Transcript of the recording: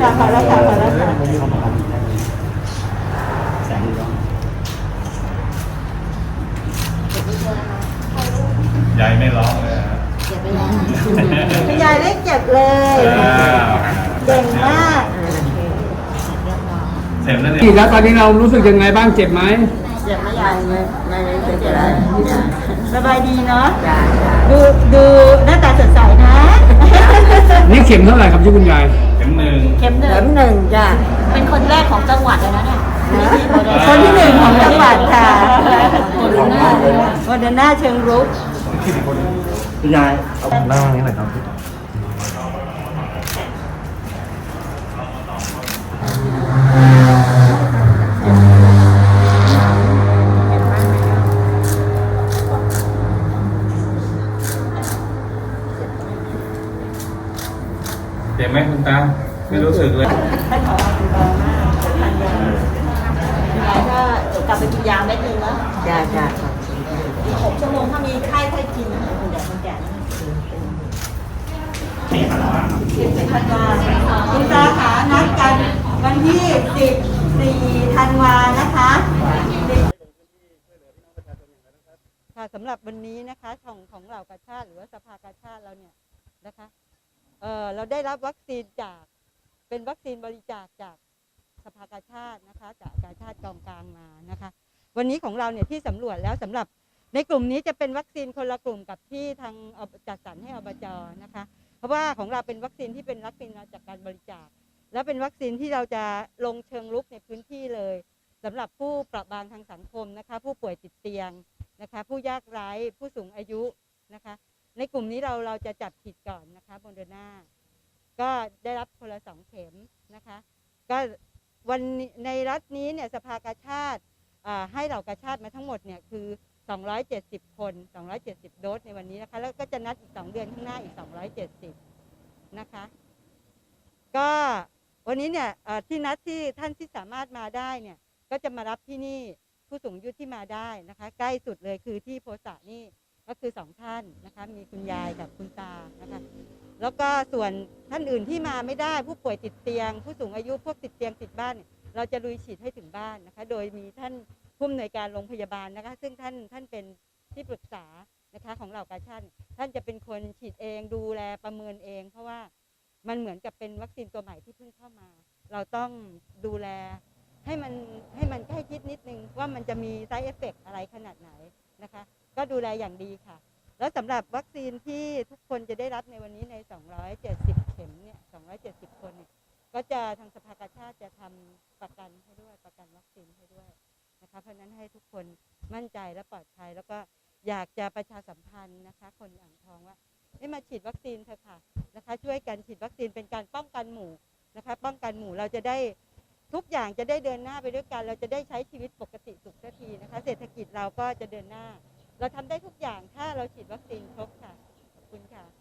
ค่ะพอแล้วค่ะพอแล้วค่ะแสงย้อนยายไม่ร้องเลยฮะคุณยายได้เก็บเลยอ้าวเก่งมากเสร็จแล้วเนี่ยอีกแล้วตอนนี้เรารู้สึกยังไงบ้างเจ็บไหมเจ็บไม่ใหญ่ไม่ไม่ได้เจ็บอะไรสบายดีเนาะจ้าจ้าดูดูหน้าตาสดใสนะ นี่เข็มเท่าไหร่ครับที่คุณยายเข็ มหนึ่งเข็มหนึ่เข็งมหนึ่งจ้าเป็นคนแรกของจังหวัดเลยนะเนี่ยคนที่หนึ่งของจังหวัดค่ะโมเดอร์นาโมเดอร์นาเชิงรุกคุณยายเอาหน้านี้หน่อยครับ จ็บไหมคุณตา ไม่รู้สึกเลยท่านผอคุณบอมากทานยาคุณยาก็เดี๋ยวกลับไปกินยาเม็ดนึงแล้วจ้าจ้าอีกหกชั่วโมงถ้ามีไข้ค่อยกินนะคุณยายคุณแก่สิบธันวาคุณตาขานัดกันวันที่สิบสี่ธันวานะคะค่ะสำหรับวันนี้นะคะของของเหล่ากาชาติหรือว่าสภากาชาติเราเนี่ยนะคะ เออเราได้รับวัคซีนจากเป็นวัคซีนบริจาคจากสภากาชาตินะคะ จากกาชาติกองกลางมานะคะ วันนี้ของเราเนี่ยที่สำรวจแล้วสำหรับในกลุ่มนี้จะเป็นวัคซีนคนละกลุ่มกับที่ทางจัดสรรให้อบจนะคะ เพราะว่าของเราเป็นวัคซีนที่เป็นวัคซีนมาจากการบริจาค แล้วเป็นวัคซีนที่เราจะลงเชิงลุกในพื้นที่เลยสำหรับผู้ประบางทางสังคมนะคะ ผู้ป่วยติดเตียงนะคะ ผู้ยากไร้ผู้สูงอายุนะคะ ในกลุ่มนี้เราเราจะจับฉีดก่อนนะคะโมเดอร์นาก็ได้รับคนละสองเข็มนะคะ ก็วันในรัฐนี้เนี่ยสภากาชาติให้เหล่ากาชาติมาทั้งหมดเนี่ยคือ 270 คน 270 โดสในวันนี้นะคะ แล้วก็จะนัดอีก 2 เดือนข้างหน้าอีก 270 นะคะ ก็วันนี้เนี่ยที่นัดที่ท่านที่สามารถมาได้เนี่ยก็จะมารับที่นี่ผู้สูงอายุที่มาได้นะคะ ใกล้สุดเลยคือที่โพสะนี่ ก็คือสองท่านนะคะมีคุณยายกับคุณตานะคะแล้วก็ส่วนท่านอื่นที่มาไม่ได้ผู้ป่วยติดเตียง ผู้สูงอายุพวกติดเตียงติดบ้าน เราจะลุยฉีดให้ถึงบ้านนะคะ โดยมีท่านผู้อำนวยการโรงพยาบาลนะคะ ซึ่งท่านท่านเป็นที่ปรึกษานะคะของเหล่ากาชาติท่านจะเป็นคนฉีดเองดูแลประเมินเอง เพราะว่ามันเหมือนกับเป็นวัคซีนตัวใหม่ที่เพิ่งเข้ามา เราต้องดูแลให้มันให้มันใกล้ชิดนิดนึงว่ามันจะมีไซ d ์เอฟเฟกอะไรขนาดไหน นะคะ ก็ดูแลอย่างดีค่ะ แล้วสำหรับวัคซีนที่ทุกคนจะได้รับในวันนี้ใน 270 เข็มเนี่ย 270 คนเนี่ยก็จะทางสภากาชาติจะทำประกันให้ด้วยประกันวัคซีนให้ด้วยนะคะเพราะฉะนั้นให้ทุกคนมั่นใจและปลอดภัย แล้วก็อยากจะประชาสัมพันธ์นะคะ คนอ่างทองว่าให้มาฉีดวัคซีนเถอะค่ะนะคะ ช่วยกันฉีดวัคซีนเป็นการป้องกันหมู่นะคะ ป้องกันหมู่เราจะได้ ทุกอย่างจะได้เดินหน้าไปด้วยกัน เราจะได้ใช้ชีวิตปกติสุขสักทีนะคะ เศรษฐกิจเราก็จะเดินหน้า เราทำได้ทุกอย่างถ้าเราฉีดวัคซีนครบค่ะคุณค่ะ